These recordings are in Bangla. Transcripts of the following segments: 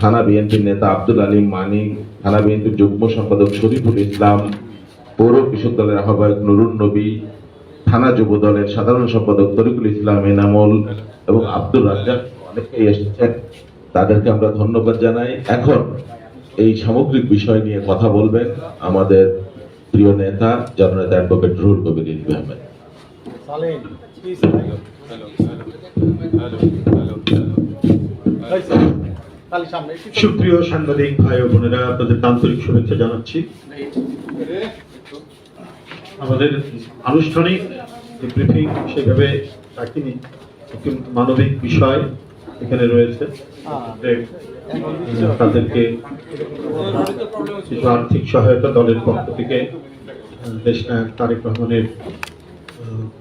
থানা বিএনপির নেতা আব্দুল আলিম মানিক থানা বিএনপির যুগ্ম সম্পাদক শরীফুল ইসলাম পৌর কৃষক দলের আহ্বায়ক নুরুন নবী থানা যুব দলের সাধারণ সম্পাদক তরিকুল ইসলাম এনামুল এবং আব্দুল রাজ্জাক অনেকেই এসেছেন তাদেরকে আমরা ধন্যবাদ জানাই এখন এই সামগ্রিক বিষয় নিয়ে কথা বলবেন আমাদের প্রিয় নেতা জননেতা অ্যাডভোকেট রুহুল কবির রিজভী আহমেদ একটু সুপ্রিয় সাংবাদিক ভাই ও বোনেরা, আপনাদের আন্তরিক শুভেচ্ছা জানাচ্ছি। আমাদের আনুষ্ঠানিক ব্রিফিং, সেভাবে রাখিনি। মানবিক বিষয় এখানে রয়েছে। তাদেরকে কিছু আর্থিক সহায়তা দলের পক্ষ থেকে দেশ নায়ক তারেক রহমানের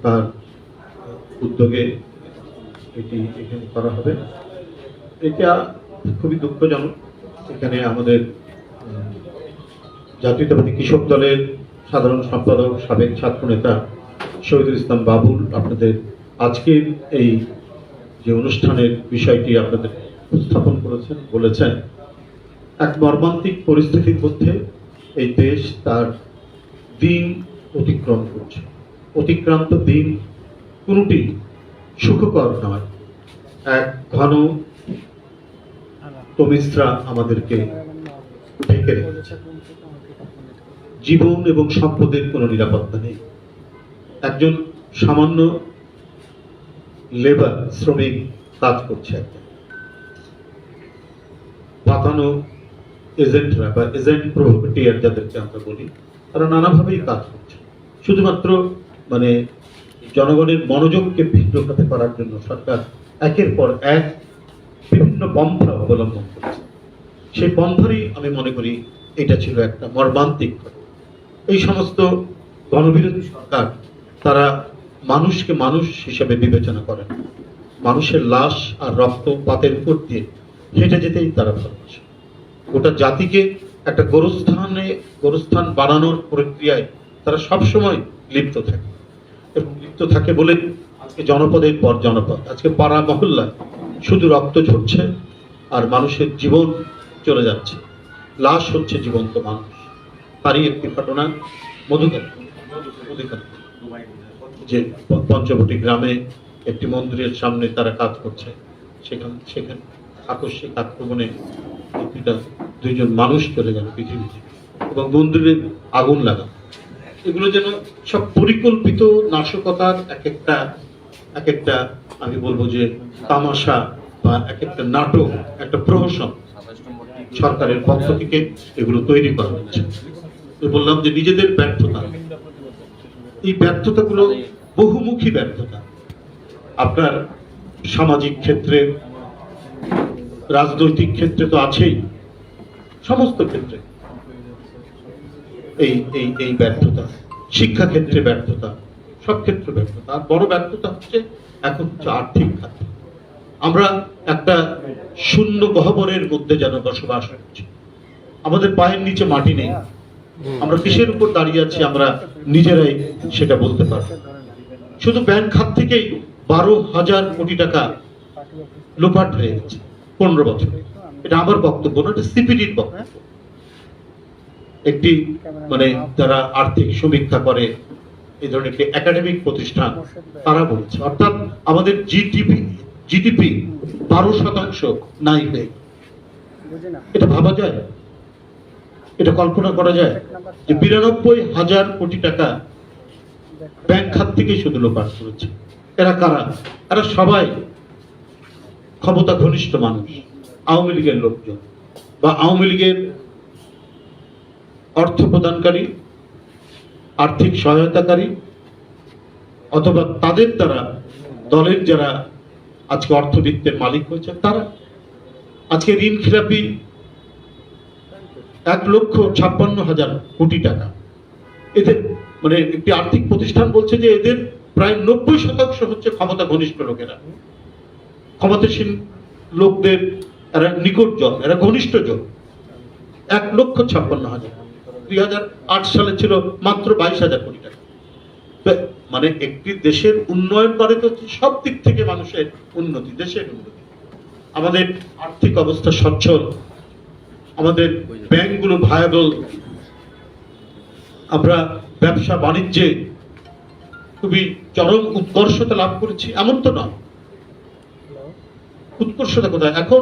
তার উদ্যোগে এটি এখানে করা হবে। এটা খুবই দুঃখজনক। এখানে আমাদের জাতীয়তাবাদী কৃষক দলের সাধারণ সম্পাদক, সাবেক ছাত্র নেতা শহীদুল ইসলাম বাবুল আপনাদের আজকের এই যে অনুষ্ঠানের বিষয়টি আপনাদের উপস্থাপন করেছেন, বলেছেন, এক মর্মান্তিক পরিস্থিতির মধ্যে এই দেশ তার দিন অতিক্রম করছে। অতিক্রান্ত দিন কোনটি সুখকর নয়। এক ঘন তমিশ্রা আমাদেরকে ঢেকে রেখেছে। জীবন এবং সম্পদের কোনো নিরাপত্তা নেই। একজন সামান্য লেবার, শ্রমিক কাজ করছে একটা পাতানো এজেন্টরা বা এজেন্ট প্রভৃতিয়ার যাদেরকে আমরা বলি, তারা নানাভাবেই কাজ করছে। শুধুমাত্র মানে জনগণের মনোযোগকে ভিন্ন খাতে করার জন্য সরকার একের পর এক বিভিন্ন পন্থা অবলম্বন করেছে। সেই পন্থারই আমি মনে করি এটা ছিল একটা মর্মান্তিক এই সমস্ত গণবিরোধী সরকার, তারা মানুষকে মানুষ হিসেবে বিবেচনা করে না। মানুষের লাশ আর রক্ত পাতের উপর দিয়ে হেঁটে যেতেই তারা ভালোবাসে। গোটা জাতিকে একটা গোরস্থানে, গোরস্থান বানানোর প্রক্রিয়ায় তারা সবসময় লিপ্ত থাকে। এবং লিপ্ত থাকে বলে আজকে জনপদের পর জনপদ, আজকে পাড়া মহল্লায় শুধু রক্ত ঝরছে আর মানুষের জীবন চলে যাচ্ছে। লাশ হচ্ছে জীবন্ত মানুষ। তারই একটি ঘটনা, মধুকার। যে পঞ্চবটি গ্রামে একটি মন্দিরের সামনে তারা কাজ করছে, সেখান সেখানে আকস্মিক আক্রমণে দুইজন মানুষ চলে গেল পৃথিবী থেকে এবং মন্দিরে আগুন লাগা এগুলো যেন সব পরিকল্পিত নাশকতার এক একটা এক একটা আমি বলব যে তামাশা বা এক একটা নাটক, একটা প্রহসন সরকারের পক্ষ থেকে এগুলো তৈরি করা হচ্ছে। বললাম যে নিজেদের ব্যর্থতা। এই ব্যর্থতাগুলো বহুমুখী ব্যর্থতা। আপনার সামাজিক ক্ষেত্রে, রাজনৈতিক ক্ষেত্রে তো আছেই, সমস্ত ক্ষেত্রে। এই এই এই ব্যর্থতা শিক্ষা ক্ষেত্রে ব্যর্থতা সব ক্ষেত্রে ব্যর্থতা আর বড় ব্যর্থতা হচ্ছে এখন হচ্ছে আর্থিক খাত। আমরা একটা শূন্য গহ্বরের মধ্যে যেন বসবাস করছি। আমাদের পায়ের নিচে মাটি নেই। আমরা কিসের উপর দাঁড়িয়ে আছি আমরা নিজেরাই সেটা বলতে পারব শুধু ব্যাংক খাত থেকেই বারো হাজার কোটি টাকা লোপাট হয়ে গেছে পনেরো বছর। এটা আমার বক্তব্য না, এটা সিপিডির বক্তব্য। একটি মানে যারা আর্থিক সমীক্ষা করে এই ধরনের একটি একাডেমিক প্রতিষ্ঠান তারা বলছে। অর্থাৎ আমাদের জিডিপি জিডিপি বারো শতাংশ নাই হয়ে এটা ভাবা যায়? এটা কল্পনা করা যায়? যে বিরানব্বই হাজার কোটি টাকা ব্যাংক খাত থেকে শুধু লোক লোপাট করেছে। এরা কারা? এরা সবাই ক্ষমতা ঘনিষ্ঠ মানুষ আওয়ামী লীগের লোকজন বা আওয়ামী লীগের অর্থ প্রদানকারী আর্থিক সহায়তাকারী অথবা তাদের দ্বারা দলের যারা আজকে অর্থবিত্তের মালিক হয়েছে তারা আজকে ঋণ খেলাপি এক লক্ষ ছাপ্পান্ন হাজার কোটি টাকা। এদের মানে একটি আর্থিক প্রতিষ্ঠান বলছে যে এদের প্রায় নব্বই শতাংশ হচ্ছে ক্ষমতা ঘনিষ্ঠ লোকেরা। ক্ষমতাসীন লোকদের, এরা নিকট জন এরা ঘনিষ্ঠ জন এক লক্ষ ছাপ্পান্ন হাজার। দুই হাজার আট সালে ছিল মাত্র বাইশ হাজার কোটি টাকা। মানে একটি দেশের উন্নয়ন করে তো সব দিক থেকে মানুষের উন্নতি, দেশের উন্নতি। আমাদের আর্থিক অবস্থা সচ্ছল, আমাদের ব্যাংকগুলো ভায়াবল আমরা ব্যবসা বাণিজ্যে খুবই চরম উৎকর্ষতা লাভ করেছি, এমন তো নয়। উৎকর্ষতা কোথায়? এখন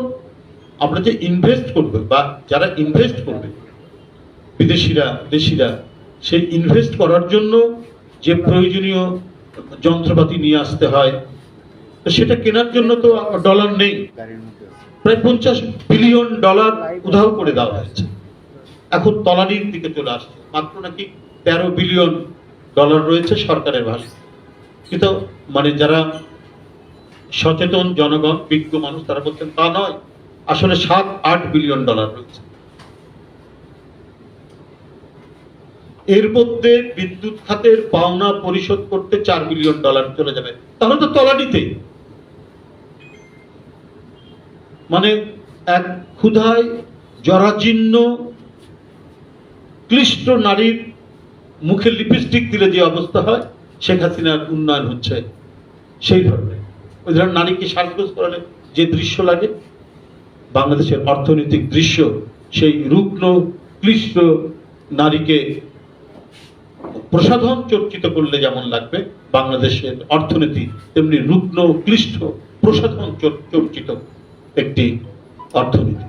আমরা যে ইনভেস্ট করবে বা যারা ইনভেস্ট করবে বিদেশিরা, দেশিরা, সেই ইনভেস্ট করার জন্য যে প্রয়োজনীয় যন্ত্রপাতি নিয়ে আসতে হয়, তো সেটা কেনার জন্য তো ডলার নেই। প্রায় পঞ্চাশ বিলিয়ন ডলার উধাও করে দেওয়া হয়েছে। এখন তলানির দিকে চলে আসছে। মাত্র নাকি তেরো বিলিয়ন ডলার রয়েছে সরকারের ভাষা কিন্তু মানে যারা সচেতন জনগণ, বিজ্ঞ মানুষ, তারা বলছেন তা নয়। আসলে সাত আট বিলিয়ন ডলার রয়েছে। এর মধ্যে বিদ্যুৎ খাতের পাওনা পরিশোধ করতে চার বিলিয়ন ডলার চলে যাবে। তাহলে তো তলানিতে। মানে এক ক্ষুধায় জরাজীর্ণ, ক্লিষ্ট নারীর মুখে লিপস্টিক দিলে যে অবস্থা হয়, শেখ হাসিনার উন্নয়ন হচ্ছে সেই ধরনের। ওই ধরনের নারীকে সাজগোজ করালে যে দৃশ্য লাগে, বাংলাদেশের অর্থনৈতিক দৃশ্য, সেই রুগ্ন, ক্লিষ্ট নারীকে প্রসাধন চর্চিত করলে যেমন লাগবে, বাংলাদেশের অর্থনীতি তেমনি রুগ্ন ক্লিষ্ট প্রসাধন চর্চিত একটি অর্থনীতি।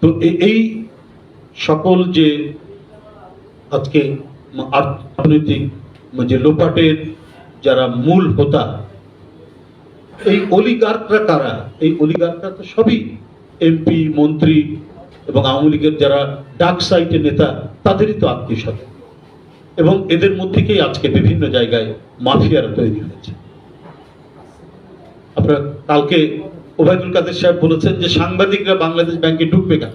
তো এই সকল যে আজকে অর্থনৈতিক যে লোপাটের যারা মূল হোতা, এই অলিগার্করা কারা? এই অলিগার্করা তো সবই এমপি, মন্ত্রী এবং আওয়ামী লীগের যারা ডাক সাইটের নেতা, তাদেরই তো আত্মীয় স্বজন এবং এদের মধ্যে থেকেই আজকে বিভিন্ন জায়গায় মাফিয়ারা তৈরি হয়েছে। আপনারা কালকে ওবায়দুল কাদের সাহেব বলেছেন যে সাংবাদিকরা বাংলাদেশ ব্যাংকে ঢুকবে কেন?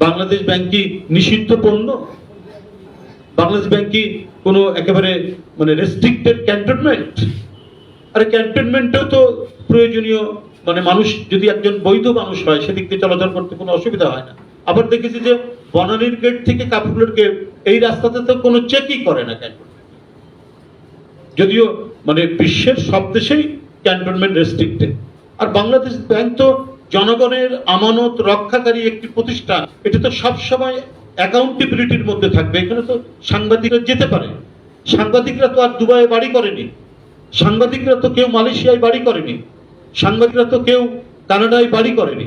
বাংলাদেশ ব্যাংক কি নিষিদ্ধ পণ্য? বাংলাদেশ ব্যাংক কি কোনো একেবারে মানে রেস্ট্রিক্টেড ক্যান্টনমেন্ট আরে ক্যান্টনমেন্টেও তো প্রয়োজনীয়। মানে মানুষ যদি একজন বৈধ মানুষ হয়, সেদিক দিয়ে চলাচল করতে কোনো অসুবিধা হয় না। আবার দেখেছি যে বনানীর গেট থেকে কাপুরের গেট এই রাস্তাতে তো কোনো চেকই করে না ক্যান্টনমেন্ট যদিও মানে বিশ্বের সব দেশেই ক্যান্টনমেন্ট রেস্ট্রিক্টেড আর বাংলাদেশ ব্যাংক তো জনগণের আমানত রক্ষাকারী একটি প্রতিষ্ঠান। এটা তো সবসময় অ্যাকাউন্টেবিলিটির মধ্যে থাকবে। এখানে তো সাংবাদিকরা যেতে পারে। সাংবাদিকরা তো আর দুবাইয়ে বাড়ি করেনি। সাংবাদিকরা তো কেউ মালয়েশিয়ায় বাড়ি করেনি। সাংবাদিকরা তো কেউ কানাডায় বাড়ি করেনি।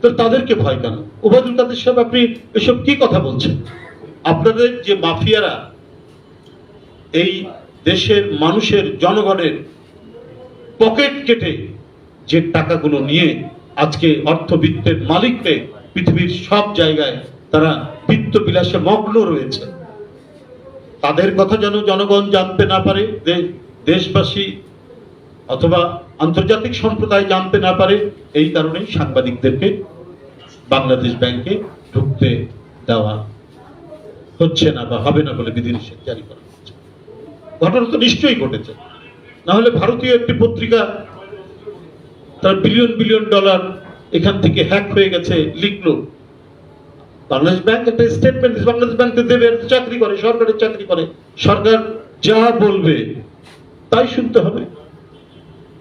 তো তাদেরকে ভয় কেন? ওবায়দুল কাদের সাহেব, আপনি এসব কি কথা বলছেন? আপনাদের যে মাফিয়ারা এই দেশের মানুষের জনগণের পকেট কেটে যে টাকাগুলো নিয়ে আজকে অর্থবিত্তের মালিককে পৃথিবীর সব জায়গায় তারা বিত্ত বিলাসে মগ্ন রয়েছে, তাদের কথা যেন জনগণ জানতে না পারে দেশবাসী অথবা আন্তর্জাতিক সম্প্রদায় জানতে না পারে, এই কারণেই সাংবাদিকদেরকে বাংলাদেশ ব্যাংকে ঢুকতে দেওয়া হচ্ছে না বা হবে না বলে বিধিনিষেধ জারি করা হচ্ছে। ঘটনা তো নিশ্চয়ই ঘটেছে। না হলে ভারতীয় একটি পত্রিকা তার বিলিয়ন বিলিয়ন ডলার এখান থেকে হ্যাক হয়ে গেছে, লিখলো। বাংলাদেশ ব্যাংক একটা স্টেটমেন্ট বাংলাদেশ ব্যাংক দেবে, চাকরি করে, সরকারের চাকরি করে। সরকার যা বলবে, তাই শুনতে হবে।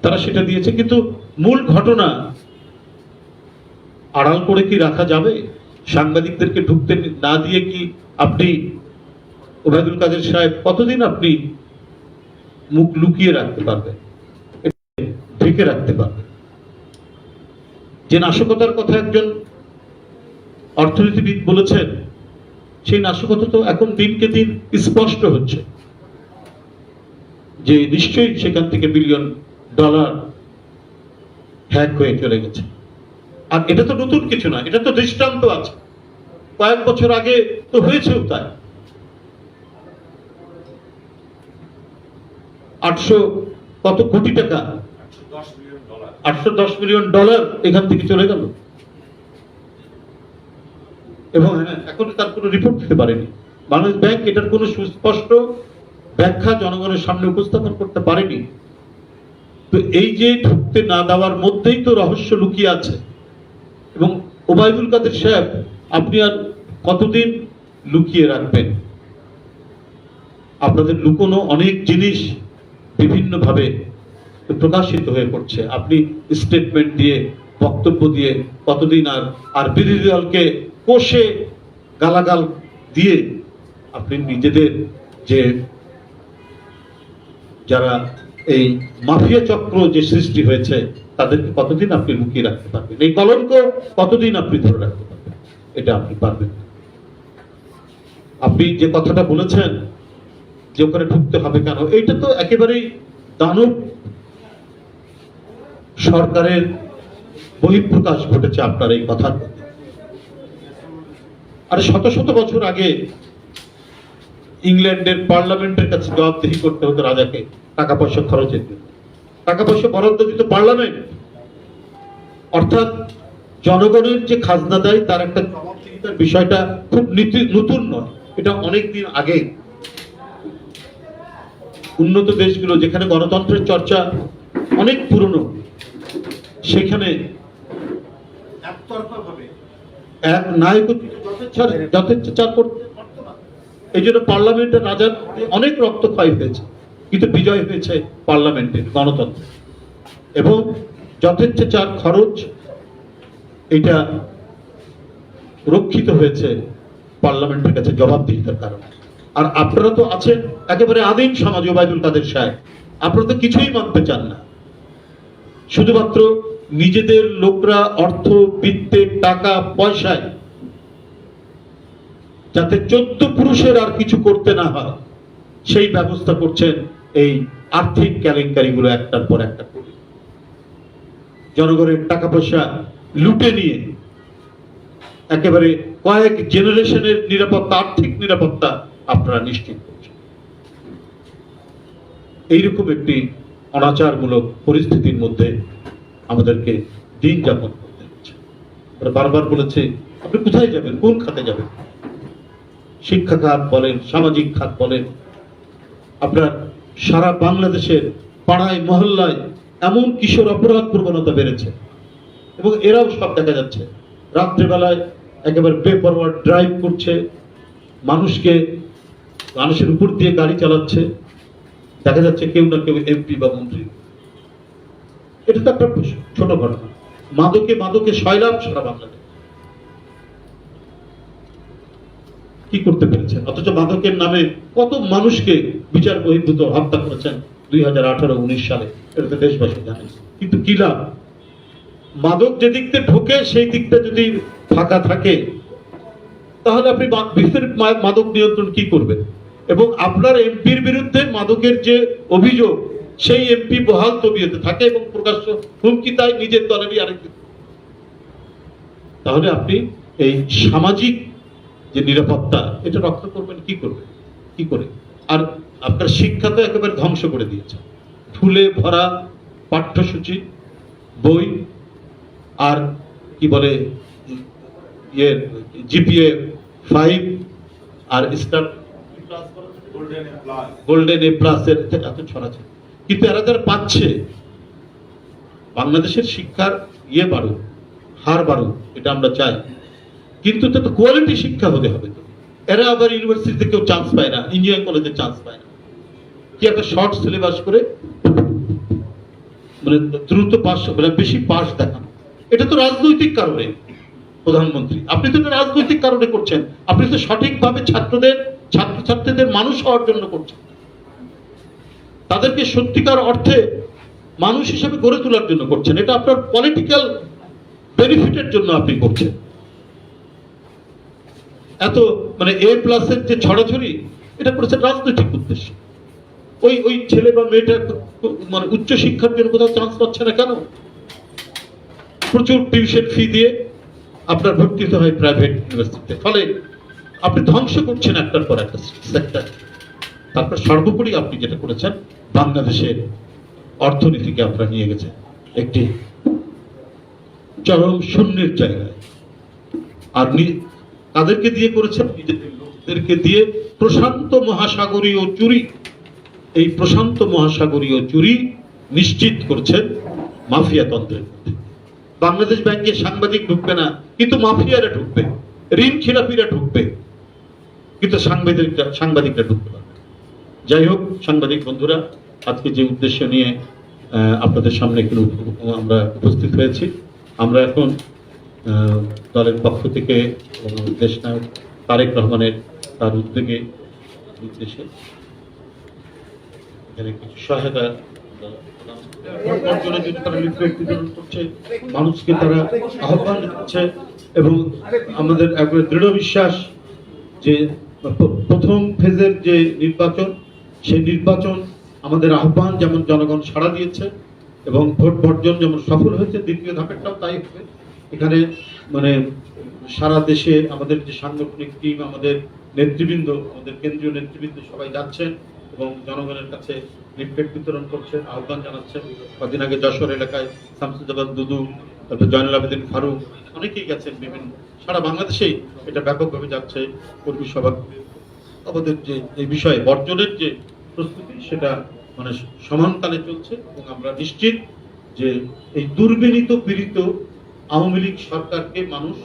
তারা সেটা দিয়েছে, কিন্তু মূল ঘটনা আড়াল করে কি রাখা যাবে? সাংবাদিকদেরকে ঢুকতে না দিয়ে কি আপনি ওবায়দুল কাদের সাহেব কতদিন আপনি মুখ লুকিয়ে রাখতে পারবেন? ঢেকে রাখতে পারবেন? যে নাশকতার কথা একজন অর্থনীতিবিদ বলেছেন, সেই নাশকতা তো এখন দিনকে দিন স্পষ্ট হচ্ছে। যে নিশ্চয়ই সেখান থেকে বিলিয়ন ডলার হ্যাক হয়ে চলে গেছে। আর এটা তো নতুন কিছু না এটা তো দৃষ্টান্ত আছে। কয়েক বছর আগে তো হয়েছেও তাই। আটশো কত কোটি টাকা? আটশো দশ মিলিয়ন ডলার। এখান থেকে চলে গেল। এবং হ্যাঁ, এখন তার কোনো রিপোর্ট দিতে পারেনি। বাংলাদেশ ব্যাংক এটার কোনো সুস্পষ্ট ব্যাখ্যা জনগণের সামনে উপস্থাপন করতে পারেনি। তো এই যে ঢুকতে না দেওয়ার মধ্যেই তো রহস্য লুকিয়ে আছে। এবং ওবায়দুল কাদের সাহেব, আপনি আর কতদিন লুকিয়ে রাখবেন? আপনাদের লুকোনো অনেক জিনিস বিভিন্নভাবে প্রকাশিত হয়ে পড়ছে। আপনি স্টেটমেন্ট দিয়ে, বক্তব্য দিয়ে কতদিন আর আর বিরোধী দলকে কোষে গালাগাল দিয়ে আপনি নিজেদের যে, যারা এই মাফিয়া চক্র যে সৃষ্টি হয়েছে, তাদেরকে কতদিন আপনি লুকিয়ে রাখতে পারবেন? এই কলঙ্ক কতদিন আপনি ধরে রাখতে পারবেন? এটা আপনি পারবেন আপনি যে কথাটা বলেছেন, যে ওখানে ঢুকতে হবে কেন, এইটা তো একেবারেই দানব সরকারের বহিঃপ্রকাশ ঘটেছে আপনার এই কথার। আরে শত শত বছর আগে ইংল্যান্ডের পার্লামেন্টের কাছে জবাবদিহি করতে হতো রাজাকে টাকা পয়সা খরচের জন্য। টাকা পয়সা বরাদ্দ দিত পার্লামেন্ট। অর্থাৎ জনগণের যে খাজনা দেয় তার একটা জবাবদিহিতার বিষয়টা খুব নীতি- নতুন নয় এটা অনেক দিন আগে। উন্নত দেশগুলো যেখানে গণতন্ত্রের চর্চা অনেক পুরনো সেখানে যথেচ্ছার যথেচ্ছাচার করতে। এই জন্য পার্লামেন্টের রাজার অনেক রক্তক্ষয় হয়েছে, কিন্তু বিজয় হয়েছে পার্লামেন্টের গণতন্ত্র। এবং যথেচ্ছ চার খরচ এটা রক্ষিত হয়েছে পার্লামেন্টের কাছে জবাবদিহিতার কারণে। আর আপনারা তো আছেন একেবারে আদিম সমাজ, ওবায়দুল কাদের সাহেব। আপনারা তো কিছুই মানতে চান না। শুধুমাত্র নিজেদের লোকরা অর্থ, বৃত্তে, টাকা, পয়সায় যাতে চোদ্দ পুরুষের আর কিছু করতে না হয়। সেই ব্যবস্থা করছেন এই আর্থিক কেলেঙ্কারিগুলো একটার পর একটা করে। জনগণের টাকা পয়সা লুটে নিয়ে একেবারে কয়েক জেনারেশনের নিরাপত্তা, আর্থিক নিরাপত্তা আপনারা নিশ্চিত করছেন। এইরকম একটি অনাচারমূলক পরিস্থিতির মধ্যে আমাদেরকে দিন যাপন করতে হচ্ছে। বারবার বলেছে, আপনি কোথায় যাবেন? কোন খাতে যাবেন? শিক্ষা খাত বলেন, সামাজিক খাত বলেন, আপনার সারা বাংলাদেশের পাড়ায়, মহল্লায় এমন কিশোর অপরাধ প্রবণতা বেড়েছে। এবং এরাও সব দেখা যাচ্ছে। রাত্রেবেলায় একেবারে বেপরোয়া ড্রাইভ করছে, মানুষকে মানুষের উপর দিয়ে গাড়ি চালাচ্ছে, দেখা যাচ্ছে কেউ না কেউ এমপি বা মন্ত্রী। এটা তো একটা ছোট ঘটনা। মাদকে মাদকে শয়লাভ সারা বাংলাদেশ। কি করতে পেরেছেন? অথচ মাদকের নামে কত মানুষকে বিচার বহির্ভূত হত্যা করেছেন দুই হাজার আঠারো, উনিশ সালে। এটা তো দেশবাসী জানে। কিন্তু কি লাভ? মাদক যে দিকতে ঢোকে, সেই দিকটা যদি ফাঁকা থাকে, তাহলে আপনি মা- মাদক নিয়ন্ত্রণ কি করবেন? এবং আপনার এমপির বিরুদ্ধে মাদকের যে অভিযোগ, সেই এমপি বহাল তবিয়তে থাকে এবং প্রকাশ্য হুমকি তাই নিজের দলেরই আরেক তাহলে আপনি এই সামাজিক যে নিরাপত্তা, এটা রক্ষা করবেন, কি করবেন? কি করে? আর আপনার শিক্ষা তো একেবারে ধ্বংস করে দিয়েছে। ফুলে ভরা পাঠ্যসূচি, বই, আর কি বলে ইয়ে জিপিএ ফাইভ, আর স্টার গোল্ডেন এ প্লাস এর এত ছড়াছে কিন্তু এরা যারা পাচ্ছে, বাংলাদেশের শিক্ষার ইয়ে বাড়ুক, হার বাড়ুক, এটা আমরা চাই। কিন্তু তো কোয়ালিটি শিক্ষা হতে হবে এরা আবার ইউনিভার্সিটিতে কেউ চান্স পায় না ইঞ্জিনিয়ারিং কলেজে চান্স পায় না। কি একটা শর্ট সিলেবাস করে মানে দ্রুত পাস মানে বেশি পাস দেখানো। এটা তো রাজনৈতিক কারণে, প্রধানমন্ত্রী। আপনি তো রাজনৈতিক কারণে করছেন। আপনি তো সঠিকভাবে ছাত্রদের, ছাত্রছাত্রীদের মানুষ হওয়ার জন্য করছেন। তাদেরকে সত্যিকার অর্থে মানুষ হিসেবে গড়ে তোলার জন্য করছেন। এটা আপনার পলিটিক্যাল বেনিফিটের জন্য আপনি করছেন। এত মানে এ প্লাসের যে ছড়াছড়ি, এটা করেছে রাজনৈতিক উদ্দেশ্য। ওই ওই ছেলে বা মেয়েটা মানে উচ্চ শিক্ষার জন্য কোথাও চান্স পাচ্ছে না কেন? প্রচুর টিউশন ফি দিয়ে আপনার ভর্তি হতে হয় প্রাইভেট ইউনিভার্সিটিতে ফলে আপনি ধ্বংস করছেন একটার পর একটা সেক্টর তারপর সর্বোপরি আপনি যেটা করেছেন, বাংলাদেশের অর্থনীতিকে আপনারা নিয়ে গেছেন একটি চরম শূন্যের জায়গায়। আর কাদেরকে দিয়ে করেছেন নিজেদের লোকদেরকে দিয়ে প্রশান্ত মহাসাগরীয় চুরি। এই প্রশান্ত মহাসাগরীয় চুরি নিশ্চিত করছেন মাফিয়া তন্ত্রের বাংলাদেশ ব্যাংকে সাংবাদিক ঢুকবে না, কিন্তু মাফিয়ারা ঢুকবে, ঋণ খিলাপিরা ঢুকবে, কিন্তু সাংবাদিকরা সাংবাদিকরা ঢুকতে পারবে যাই হোক, সাংবাদিক বন্ধুরা, আজকে যে উদ্দেশ্য নিয়ে আপনাদের সামনে একটু আমরা উপস্থিত হয়েছি, আমরা এখন দলের পক্ষ থেকে এবং দেশ নায়ক তারেক রহমানের তার উদ্যোগে উদ্দেশ্যে এখানে কিছু সহায়তা করছে, মানুষকে তারা আহ্বান দিচ্ছে এবং আমাদের একবারে দৃঢ় বিশ্বাস যে প্রথম ফেজের যে নির্বাচন, সেই নির্বাচন আমাদের আহ্বান যেমন জনগণ সাড়া দিয়েছে এবং ভোট বর্জন যেমন সফল হয়েছে, দ্বিতীয় ধাপেরটাও তাই হবে। এখানে মানে সারা দেশে আমাদের যে সাংগঠনিক টিম, আমাদের নেতৃবৃন্দ, আমাদের কেন্দ্রীয় নেতৃবৃন্দ সবাই যাচ্ছেন এবং জনগণের কাছে লিফলেট বিতরণ করছেন, আহ্বান জানাচ্ছেন। কদিন আগে যশোর এলাকায় শামসুজ্জামান দুদু, তারপর জয়নুল আবেদিন ফারুক, অনেকেই গেছেন বিভিন্ন। সারা বাংলাদেশেই এটা ব্যাপকভাবে যাচ্ছে কর্মী সভা। আমাদের যে এই বিষয়ে বর্জনের যে প্রস্তুতি, সেটা মানে সমানতালে চলছে এবং আমরা নিশ্চিত যে এই দুর্বিনীত পীড়িত আওয়ামী লীগ সরকারকে মানুষ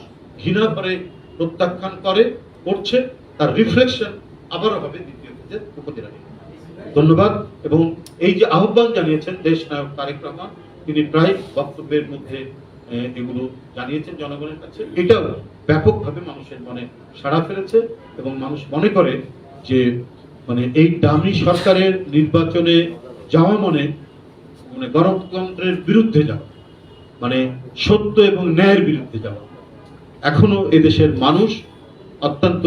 ঘৃণা করে প্রত্যাখ্যান করে, করছে, তার রিফ্লেকশন আবারও হবে দ্বিতীয় ফেজের উপজেলায় ধন্যবাদ। এবং এই যে আহ্বান জানিয়েছেন দেশ নায়ক তারেক রহমান, তিনি প্রায় বক্তব্যের মধ্যে এগুলো জানিয়েছেন জনগণের কাছে। এটাও ব্যাপকভাবে মানুষের মনে সাড়া ফেলেছে এবং মানুষ মনে করে যে মানে এই দামি সরকারের নির্বাচনে যাওয়া মনে মানে গণতন্ত্রের বিরুদ্ধে যাওয়া। মানে সত্য এবং ন্যায়ের বিরুদ্ধে যাওয়া। এখনও এদেশের মানুষ অত্যন্ত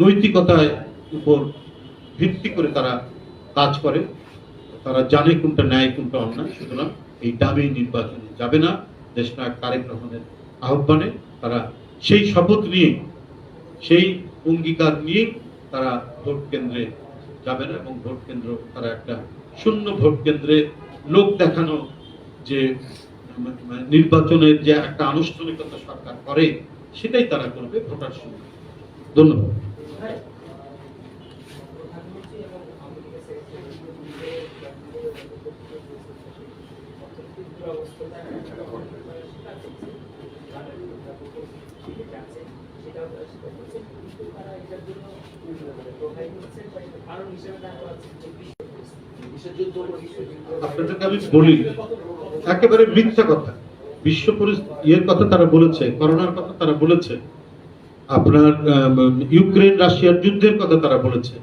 নৈতিকতায় উপর ভিত্তি করে তারা কাজ করে। তারা জানে কোনটা ন্যায়, কোনটা অন্যায়। সুতরাং এই দামি নির্বাচনে যাবে না। দেশ নায়ক তারেক রহমানের আহ্বানে তারা সেই শপথ নিয়ে, সেই অঙ্গীকার নিয়ে তারা ভোট কেন্দ্রে যাবে না এবং ভোট কেন্দ্র তারা একটা শূন্য ভোট কেন্দ্রে লোক দেখানো যে নির্বাচনের যে একটা আনুষ্ঠানিকতা সরকার করে, সেটাই তারা করবে, ভোটার সঙ্গে ধন্যবাদ। আপনাদেরকে আমি বলি একেবারে মিথ্যা কথা। বিশ্ব ইয়ের কথা তারা বলেছে, করোনার কথা তারা বলেছে, আপনার ইউক্রেন, রাশিয়ার যুদ্ধের কথা তারা বলেছে।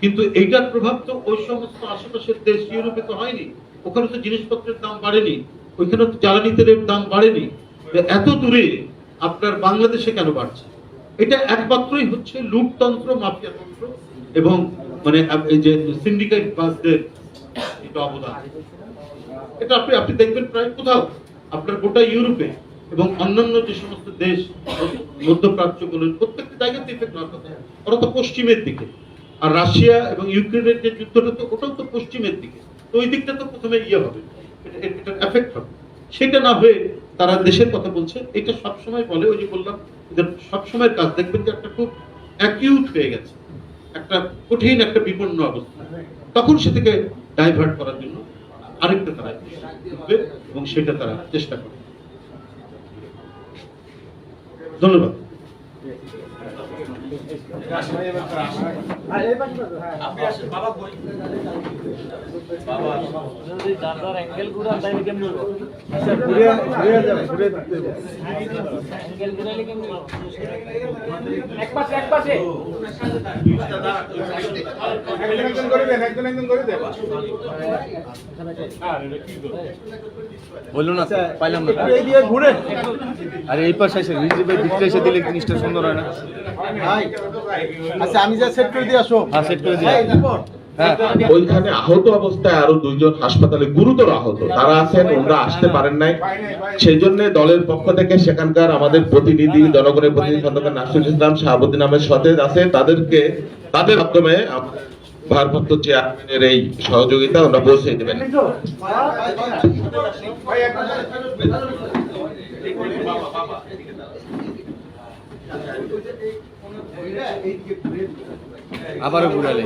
কিন্তু এইটার প্রভাব তো ওই সমস্ত আশেপাশের দেশ ইউরোপে তো হয়নি। ওখানে তো জিনিসপত্রের দাম বাড়েনি। ওইখানে তো জ্বালানি তেলের দাম বাড়েনি। এত দূরে আপনার বাংলাদেশে কেন বাড়ছে? এটা একমাত্রই হচ্ছে লুটতন্ত্র মাফিয়াতন্ত্র এবং মানে এই যে সিন্ডিকেট বাসদের এটা অবদান। এটা আপনি আপনি দেখবেন প্রায় কোথাও। আপনার গোটা ইউরোপে এবং অন্যান্য যে সমস্ত দেশ মধ্যপ্রাচ্য বলুন প্রত্যেকটা জায়গাতে ইফেক্ট ওরা তো পশ্চিমের দিকে। আর রাশিয়া এবং ইউক্রেনের যে যুদ্ধটা তো, ওটাও তো পশ্চিমের দিকে। তো ওই দিকটা তো প্রথমে ইয়ে হবে। এফেক্ট হবে। সেটা না হয়ে তারা দেশের কথা বলছে। এটা সবসময় বলে, ওই যে বললাম এদের কাজ। দেখবেন যে একটা খুব অ্যাকিউট হয়ে গেছে। একটা কঠিন একটা বিপন্ন অবস্থা। তখন সেটাকে ডাইভার্ট করার জন্য আরেকটা তারা করবে এবং সেটা তারা চেষ্টা করবে। ধন্যবাদ। বলল না পাইলাম না ঘুরে আরে এই পাশে দিলে জিনিসটা সুন্দর হয় না। ভাই আচ্ছা আমি যা সেট করে দিয়ে আসো হ্যাঁ সেট করে। হ্যাঁ ওইখানে আহত অবস্থায় আরও দুইজন হাসপাতালে গুরুতর আহত তারা আছেন ওনারা আসতে পারেন নাই সেই জন্য দলের পক্ষ থেকে সেখানকার আমাদের প্রতিনিধি জনগণের প্রতিনিধি খন্দকার নাসিরুল ইসলাম শাহাবুদ্দিন আহমেদ সতেজ আছে তাদেরকে তাদের মাধ্যমে ভারপ্রাপ্ত চেয়ারম্যানের এই সহযোগিতা আমরা পৌঁছে দেবেন ভাই একজন আবারও ঘুরালে।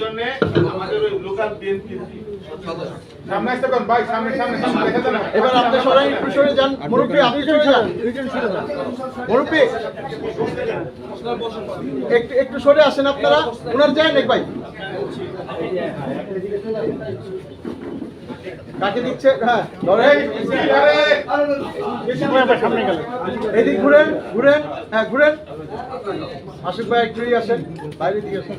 জন্য আমাদের ওই লোকাল বিএনপি এবার আপনি সবাই একটু সরে যান। মুরব্বী আপনি সরে যান। মুরব্বী একটু একটু সরে আসেন আপনারা। ওনার যায় নাকি ভাই? কাকে দিচ্ছে? হ্যাঁ এদিক ঘুরেন ঘুরেন হ্যাঁ ঘুরেন। আশিক ভাই একটু আসেন বাইরে দিকে আসেন।